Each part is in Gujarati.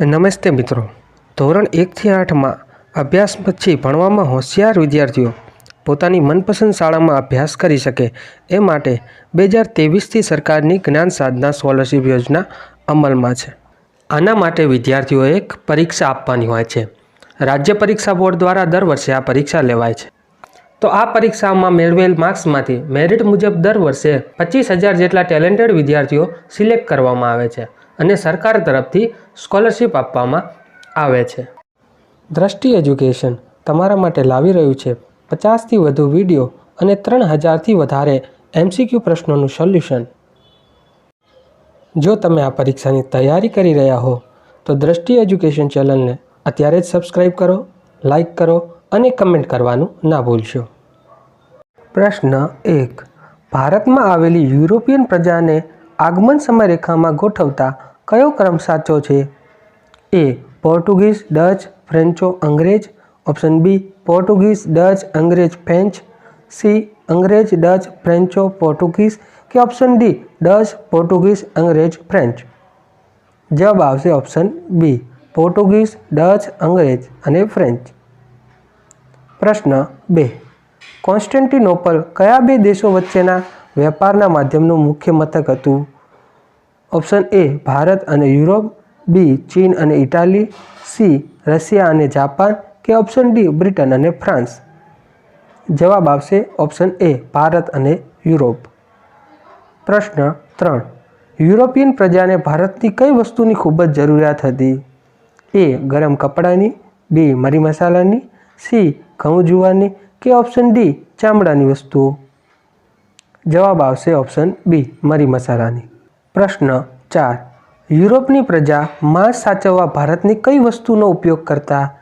નમસ્તે મિત્રો. ધોરણ એકથી આઠમાં અભ્યાસ પછી ભણવામાં હોશિયાર વિદ્યાર્થીઓ પોતાની મનપસંદ શાળામાં અભ્યાસ કરી શકે એ માટે બે હજાર ત્રેવીસથી સરકારની જ્ઞાન સાધના સ્કોલરશિપ યોજના અમલમાં છે. આના માટે વિદ્યાર્થીઓએ એક પરીક્ષા આપવાની હોય છે. રાજ્ય પરીક્ષા બોર્ડ દ્વારા દર વર્ષે આ પરીક્ષા લેવાય છે. તો આ પરીક્ષામાં મેળવેલ માર્ક્સમાંથી મેરિટ મુજબ દર વર્ષે પચીસ હજાર જેટલા ટેલેન્ટેડ વિદ્યાર્થીઓ સિલેક્ટ કરવામાં આવે છે. અને સરકાર તરફથી સ્કોલરશિપ આપવામાં આવે છે. દ્રષ્ટિ એજ્યુકેશન તમારા માટે લાવી રહ્યું છે. પચાસથી વધુ વીડિયો અને ત્રણ હજારથી વધારે એમસીક્યુ પ્રશ્નોનું સોલ્યુશન. જો તમે આ પરીક્ષાની તૈયારી કરી રહ્યા હો, તો દ્રષ્ટિ એજ્યુકેશન ચેનલને અત્યારે જ સબસ્ક્રાઈબ કરો લાઈક કરો અને કમેન્ટ કરવાનું ના ભૂલશો. પ્રશ્ન એક. ભારતમાં આવેલી યુરોપિયન પ્રજાને આગમન સમયરેખામાં ગોઠવતા કયો ક્રમ સાચો છે? એ પોર્ટુગીઝ, ડચ, ફ્રેન્ચો, અંગ્રેજ. ઓપ્શન બી પોર્ટુગીઝ, ડચ, અંગ્રેજ, ફ્રેન્ચ. સી અંગ્રેજ, ડચ, ફ્રેન્ચો, પોર્ટુગીઝ કે ઓપ્શન ડી ડચ, પોર્ટુગીઝ, અંગ્રેજ, ફ્રેન્ચ. જવાબ આવશે ઓપ્શન બી પોર્ટુગીઝ, ડચ, અંગ્રેજ અને ફ્રેન્ચ. પ્રશ્ન બે. કોન્સ્ટન્ટિનોપલ કયા બે દેશો વચ્ચેના વેપારના માધ્યમનું મુખ્ય મથક હતું? ઓપ્શન એ ભારત અને યુરોપ, બી ચીન અને ઇટાલી, સી રશિયા અને જાપાન કે ઓપ્શન ડી બ્રિટન અને ફ્રાન્સ. જવાબ આવશે ઓપ્શન એ ભારત અને યુરોપ. પ્રશ્ન ત્રણ. યુરોપિયન પ્રજાને ભારતની કઈ વસ્તુની ખૂબ જ જરૂરિયાત હતી? એ ગરમ કપડાની, બી મરી મસાલાની, સી ઘઉં જુવારની કે ઓપ્શન ડી ચામડાની વસ્તુઓ? જવાબ આવશે ઓપ્શન બી મરી મસાલાની. પ્રશ્ન ચાર. યુરોપની પ્રજા માંસ સાચવવા ભારતની કઈ વસ્તુનો ઉપયોગ કરતા?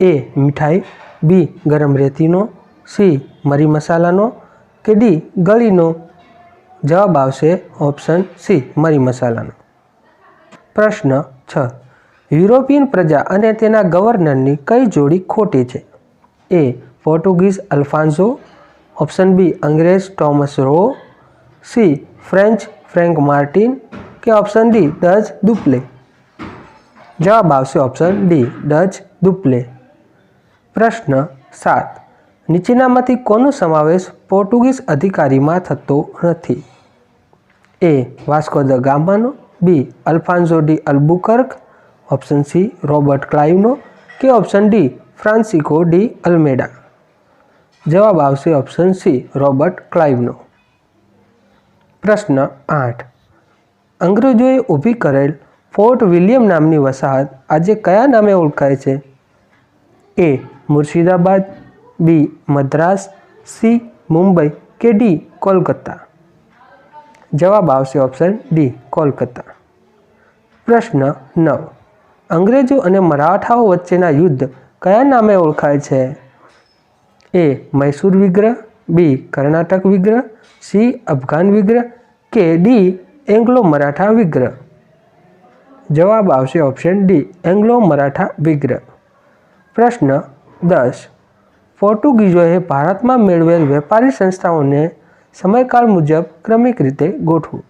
એ, મીઠાઈ, બી, ગરમ રેતીનો, સી, મરી મસાલાનો, કે ડી, ગળીનો? જવાબ આવશે ઓપ્શન સી, મરી મસાલાનો. પ્રશ્ન છ. યુરોપિયન પ્રજા અને તેના ગવર્નરની કઈ જોડી ખોટી છે? એ, પોર્ટુગીઝ અલ્ફાન્સો, ઓપ્શન બી, અંગ્રેજ Thomas Roe, C, French Frank Martin કે ઓપ્શન ડી ડચ દુપ્લે? જવાબ આવશે ઓપ્શન ડી ડચ દુપ્લે. પ્રશ્ન સાત. નીચેનામાંથી કોનો સમાવેશ પોર્ટુગીઝ અધિકારીમાં થતો નથી? A. Vasco da ગામાનો. B. Alfonso de Albuquerque. Option C. Robert ક્લાઇવનો. કે option D. Francisco de Almeida. જવાબ આવશે ઓપ્શન સી. રોબર્ટ ક્લાઇવનો. પ્રશ્ન આઠ. અંગ્રેજોએ ઊભી કરેલ ફોર્ટ વિલિયમ નામની વસાહત આજે કયા નામે ઓળખાય છે? A, Murshidabad, B, Madras, C, Mumbai કે ડી, કોલકાતા? જવાબ આવશે ઓપ્શન ડી, કોલકાતા. પ્રશ્ન નવ. અંગ્રેજો અને મરાઠાઓ વચ્ચેના યુદ્ધ કયા નામે ઓળખાય છે? એ, મૈસૂર વિગ્રહ બી કર્ણાટક વિગ્રહ સી અફઘાન વિગ્રહ કે ડી એંગ્લો મરાઠા વિગ્રહ જવાબ આવશે ઓપ્શન ડી એંગ્લો મરાઠા વિગ્રહ પ્રશ્ન દસ પોર્ટુગીઝોએ ભારતમાં મેળવેલ વેપારી સંસ્થાઓને સમયકાળ મુજબ ક્રમિક રીતે ગોઠવું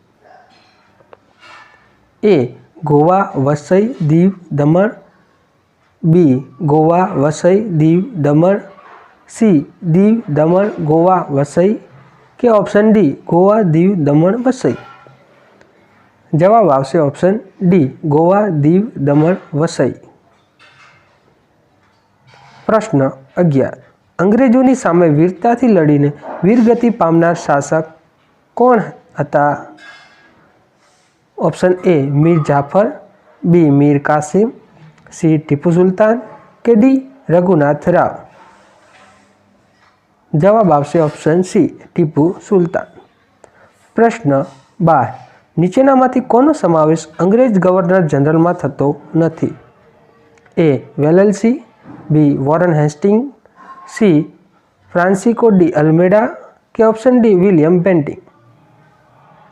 A Goa Vasai Diu Daman B Goa Vasai Diu Daman C Diu Daman, Goa, Vasai કે ઓપ્શન ડી, ગોવા, દીવ, દમણ, વસઈ? જવાબ આવશે ઓપ્શન ડી, ગોવા, દીવ, દમણ, વસઈ. પ્રશ્ન અગિયાર. અંગ્રેજોની સામે વીરતાથી લડીને વીરગતિ પામનાર શાસક કોણ હતા? Option A, Mir Jafar, B, Mir Qasim, C, Tipu Sultan કે ડી, રઘુનાથ રાવ? જવાબ આવશે ઓપ્શન સી ટીપુ સુલતાન. પ્રશ્ન બાર, નીચેનામાંથી કોનો સમાવેશ અંગ્રેજ ગવર્નર જનરલમાં થતો નથી? A Wellesley B Warren Hastings C Francisco de Almeida કે ઓપ્શન ડી વિલિયમ બેન્ટિંગ?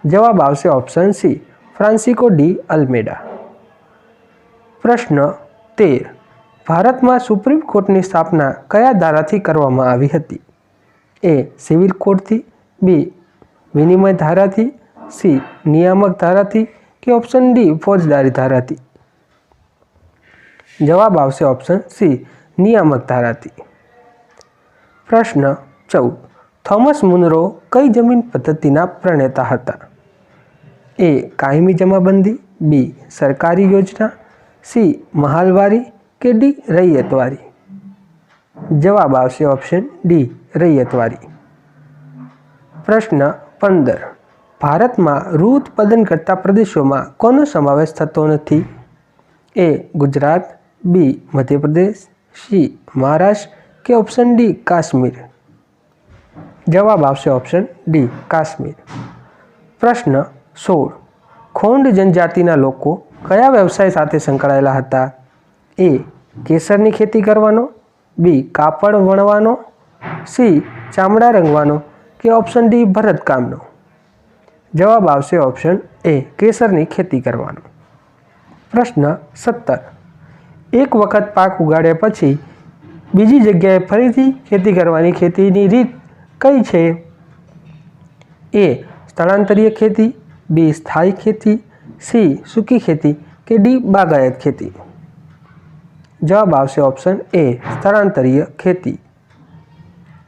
જવાબ આવશે option C Francisco de Almeida. પ્રશ્ન તેર, ભારતમાં સુપ્રીમ કોર્ટની સ્થાપના કયા ધારાથી કરવામાં આવી હતી? એ સિવિલ કોડથી, બી વિનિમય ધારાથી, સી નિયામક ધારાથી કે ઓપ્શન ડી ફોજદારી ધારાથી? જવાબ આવશે ઓપ્શન સી નિયામક ધારાથી. પ્રશ્ન ચૌદ. થોમસ મુનરો કઈ જમીન પદ્ધતિના પ્રણેતા હતા? એ કાયમી જમાબંધી, બી સરકારી યોજના, સી મહાલવારી કે ડી રૈયતવારી? જવાબ આવશે ઓપ્શન ડી રૈયતવારી પ્રશ્ન પંદર. ભારતમાં રૂ ઉત્પાદન કરતા પ્રદેશોમાં કોનો સમાવેશ થતો નથી? A Gujarat B Madhya Pradesh C Maharashtra કે ઓપ્શન ડી કાશ્મીર? જવાબ આવશે ઓપ્શન ડી કાશ્મીર. પ્રશ્ન સોળ. ખોંડ જનજાતિના લોકો કયા વ્યવસાય સાથે સંકળાયેલા હતા? એ કેસરની ખેતી કરવાનો બી કાપડ વણવાનો, સી ચામડા રંગવાનો કે ઓપ્શન ડી ભરતકામનો? જવાબ આવશે ઓપ્શન એ, કેસરની ખેતી કરવાનો. પ્રશ્ન સત્તર. એક વખત પાક ઉગાડ્યા પછી બીજી જગ્યાએ ફરીથી ખેતી કરવાની ખેતીની રીત કઈ છે? એ, સ્થળાંતરીય ખેતી, બી, સ્થાયી ખેતી, સી, સૂકી ખેતી કે ડી, બાગાયત ખેતી? જવાબ આવશે ઓપ્શન એ સ્થળાંતરીય ખેતી.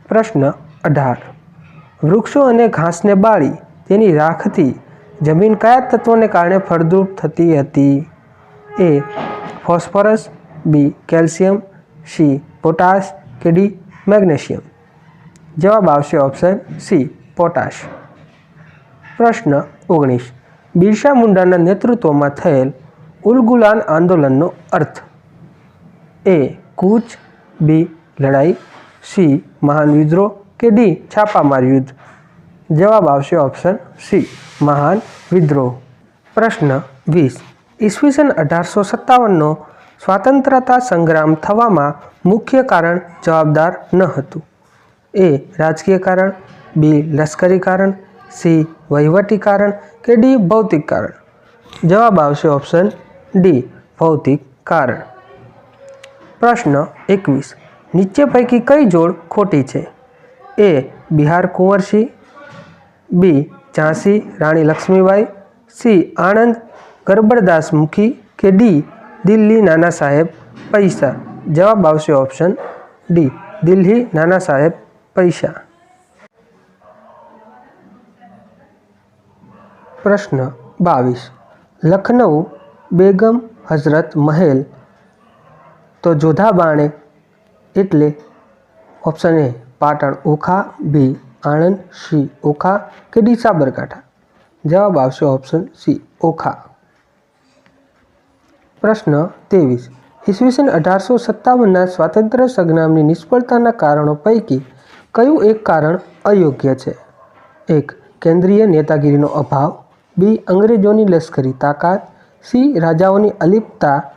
પ્રશ્ન અઢાર. વૃક્ષો અને ઘાસને બાળી તેની રાખથી જમીન કયા તત્વોને કારણે ફળદ્રુપ થતી હતી? A phosphorus. B calcium. C potash કે ડી મેગ્નેશિયમ. જવાબ આવશે ઓપ્શન સી પોટાશ. પ્રશ્ન ઓગણીસ. બિરસા મુંડાના નેતૃત્વમાં થયેલ ઉલગુલાન આંદોલનનો અર્થ? એ કૂચ, બી, લડાઈ, સી, મહાન વિદ્રોહ કે ડી, છાપામાર યુદ્ધ? જવાબ આવશે ઓપ્શન સી, મહાન વિદ્રોહ. પ્રશ્ન વીસ. ઈસવીસન અઢારસો સત્તાવનનો સ્વાતંત્રતા સંગ્રામ થવામાં મુખ્ય કારણ જવાબદાર ન હતું. એ રાજકીય કારણ, બી, લશ્કરી કારણ, સી, વહીવટી કારણ કે ડી, ભૌતિક કારણ? જવાબ આવશે ઓપ્શન ડી, ભૌતિક કારણ. પ્રશ્ન એકવીસ. નીચે પૈકી કઈ જોડ ખોટી છે? A Bihar Kunwar Singh, B Jhansi Rani Lakshmibai, C Anand Garbaddas Mukhi કે ડી દિલ્હી નાના સાહેબ પૈસા? જવાબ આવશે ઓપ્શન ડી, દિલ્હી નાના સાહેબ પૈસા. પ્રશ્ન બાવીસ. લખનઉ બેગમ હઝરત મહેલ તો જોધા બાણે એટલે option A Patan Okha B Anand C Okha કે ડી સાબરકાંઠા? જવાબ આવશે ઓપ્શન સી ઓખા. પ્રશ્ન ત્રેવીસ. ઈસવીસન અઢારસો સત્તાવનના સ્વાતંત્ર્ય સંગ્રામની નિષ્ફળતાના કારણો પૈકી કયું એક કારણ અયોગ્ય છે? એક, કેન્દ્રીય નેતાગીરીનો અભાવ. બી, અંગ્રેજોની લશ્કરી તાકાત. સી, રાજાઓની અલિપ્તતા.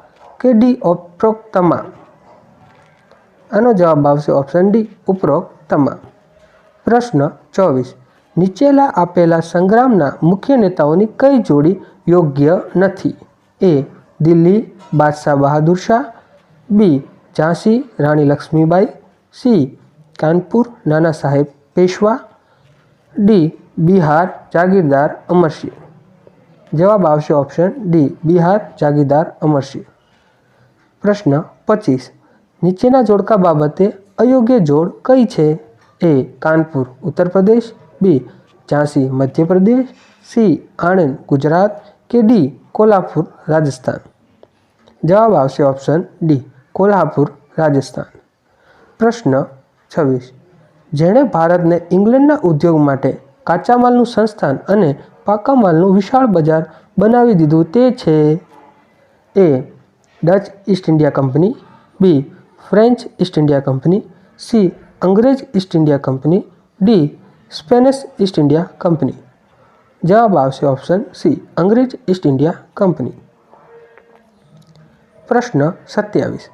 કે ડી ઉપરોક્ત તમામ આનો જવાબ આવશે ઓપ્શન ડી ઉપરોક્ત તમામ પ્રશ્ન ચોવીસ. નીચેલા આપેલા સંગ્રામના મુખ્ય નેતાઓની કઈ જોડી યોગ્ય નથી? એ દિલ્હી બાદશાહ Bahadur Shah. B Jhansi Rani Lakshmibai. C Kanpur Nana Saheb Peshwa. D Bihar Jagirdar Amarsingh. જવાબ આવશે ઓપ્શન ડી બિહાર જાગીરદાર અમરસિંહ. પ્રશ્ન પચીસ. નીચેના જોડકા બાબતે અયોગ્ય જોડ કઈ છે? A. Kanpur, Uttar Pradesh. B. Jhansi, Madhya Pradesh. C. Anand, Gujarat. કે ડી. કોલ્હાપુર, રાજસ્થાન. જવાબ આવશે ઓપ્શન ડી. કોલ્હાપુર, રાજસ્થાન. પ્રશ્ન છવ્વીસ. જેણે ભારતને ઇંગ્લેન્ડના ઉદ્યોગ માટે કાચા માલનું સંસ્થાન અને પાકા માલનું વિશાળ બજાર બનાવી દીધું તે છે? A. Dutch East India company B French East India company C અંગ્રેજ East India company D Spanish East India company જવાબ આવશે ઓપ્શન સી અંગ્રેજ ઈસ્ટ ઇન્ડિયા કંપની પ્રશ્ન સત્યાવીસ.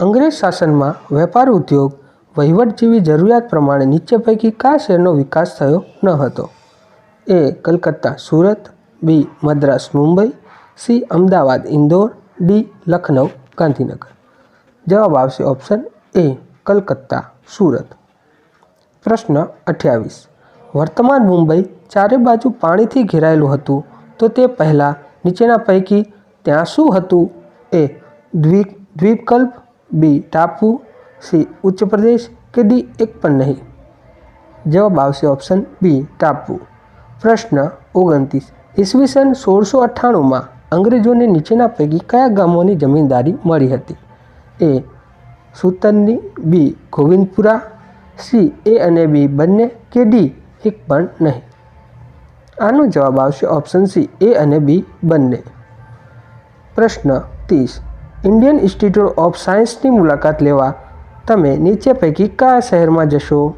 અંગ્રેજ શાસનમાં વેપાર ઉદ્યોગ વહીવટ જેવી જરૂરિયાત પ્રમાણે નીચે પૈકી કયા શહેરનો વિકાસ થયો ન હતો? A Calcutta, Surat B Madras, Mumbai C Ahmedabad, Indore D Lucknow Gandhinagar. જવાબ આવશે ઓપ્શન એ કલકત્તા, સુરત. પ્રશ્ન અઠ્યાવીસ. વર્તમાન મુંબઈ ચારે બાજુ પાણીથી ઘેરાયેલું હતું, તો તે પહેલાં નીચેના પૈકી ત્યાં શું હતું? એ દ્વીપ, દ્વીપકલ્પ બી ટાપુ સી ઉચ્ચ પ્રદેશ કે ડી એક પણ નહીં? જવાબ આવશે ઓપ્શન બી ટાપુ. પ્રશ્ન ઓગણત્રીસ. ઈસવીસન સોળસો અઠ્ઠાણુંમાં અંગ્રેજોને નીચેના પૈકી કયા ગામોની જમીનદારી મળી હતી? એ સુતનની, બી ગોવિંદપુરા, સી એ અને બી બંને, કે ડી એક પણ નહીં? આનો જવાબ આવશે ઓપ્શન સી, એ અને બી બંને. પ્રશ્ન ત્રીસ. ઇન્ડિયન ઇન્સ્ટિટ્યૂટ ઓફ સાયન્સની મુલાકાત લેવા તમે નીચે પૈકી કયા શહેરમાં જશો?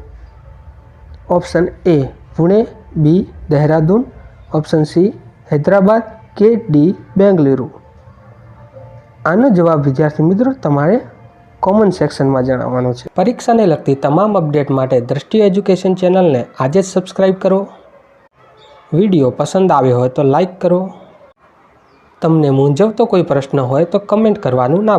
Option A Pune, B Dehradun, option C Hyderabad કે ડી બેંગલુરુ? આનો જવાબ વિદ્યાર્થી મિત્રો તમારે કોમન સેક્શનમાં જણાવવાનો છે. પરીક્ષાને લગતી તમામ અપડેટ માટે દ્રષ્ટિ એજ્યુકેશન ચેનલને આજે જ સબસ્ક્રાઈબ કરો. વીડિયો પસંદ આવ્યો હોય તો લાઈક કરો. તમને મૂંઝવતો કોઈ પ્રશ્ન હોય તો કમેન્ટ કરવાનું ના